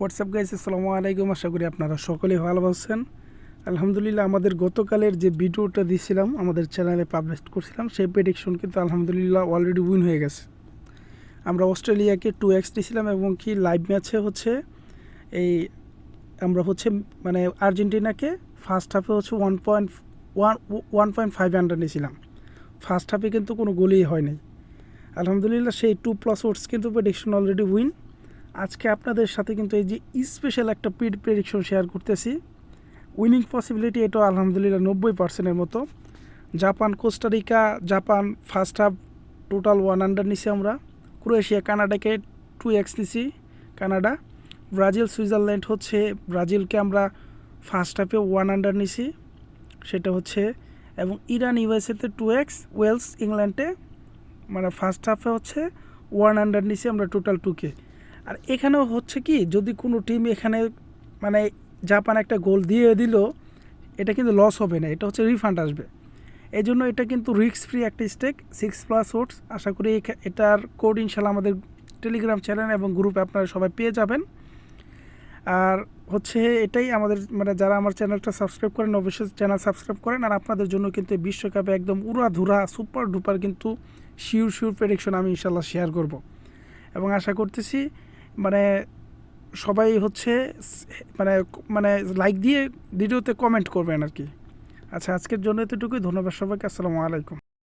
WhatsApp guys আসসালামু আলাইকুম। আশা করি আপনারা সকলেই ভালো আছেন। আলহামদুলিল্লাহ, আমাদের গতকালের যে ভিডিওটা দিয়েছিলাম আমাদের চ্যানেলে পাবলিশ করছিলাম, সেই প্রেডিকশন কিন্তু আলহামদুলিল্লাহ অলরেডি উইন হয়ে গেছে। আমরা অস্ট্রেলিয়াকে টু এক্স দিয়েছিলাম এবং কি লাইভ ম্যাচে হচ্ছে এই আমরা হচ্ছে মানে আর্জেন্টিনাকে ফার্স্ট হাফে হচ্ছে one point one one point five under নিয়েছিলাম ফার্স্ট হাফে কিন্তু কোনো গোলই হয়নি। আলহামদুলিল্লাহ, সেই টু প্লাস ওটস কিন্তু প্রেডিকশন অলরেডি উইন আজকে আপনাদের সাথে কিন্তু এই যে স্পেশাল একটা পিড প্রেডিকশন শেয়ার করতেছি। উইনিং পসিবিলিটি এটা আলহামদুলিল্লাহ নব্বই পার্সেন্টের মতো। Japan Costa Rica Japan first half total one under নিছি আমরা। ক্রোয়েশিয়া কানাডাকে টু এক্স নিছি কানাডা ব্রাজিল সুইজারল্যান্ড হচ্ছে ব্রাজিলকে আমরা ফার্স্ট হাফে ওয়ান আন্ডার নিছি। সেটা হচ্ছে, এবং ইরান ইউএসএতে টু এক্স ওয়েলস ইংল্যান্ডে মানে ফার্স্ট হাফে হচ্ছে ওয়ান আন্ডার নিছি আমরা টোটাল টুকে আর এখানেও হচ্ছে কি, যদি কোনো টিম এখানে মানে জাপান একটা গোল দিয়ে দিল, এটা কিন্তু লস হবে না, এটা হচ্ছে রিফান্ড আসবে। এই জন্য এটা কিন্তু রিস্ক ফ্রি একটা স্টেক সিক্স প্লাস ওটস আশা করি এটার কোড ইনশাল্লাহ আমাদের টেলিগ্রাম চ্যানেল এবং গ্রুপে আপনারা সবাই পেয়ে যাবেন। আর হচ্ছে এটাই আমাদের মানে যারা আমার চ্যানেলটা সাবস্ক্রাইব করেন, অবশ্যই চ্যানেল সাবস্ক্রাইব করেন। আর আপনাদের জন্য কিন্তু বিশ্বকাপে একদম উড়া ধুরা সুপার ডুপার কিন্তু শিওর শিওর প্রেডিকশন আমি ইনশাল্লাহ শেয়ার করব। এবং আশা করতেছি মানে সবাই হচ্ছে মানে মানে লাইক দিয়ে ভিডিওতে কমেন্ট করবেন আর কি। আচ্ছা আজকের জন্য এতটুকুই। ধন্যবাদ সবাইকে। আসসালামু আলাইকুম।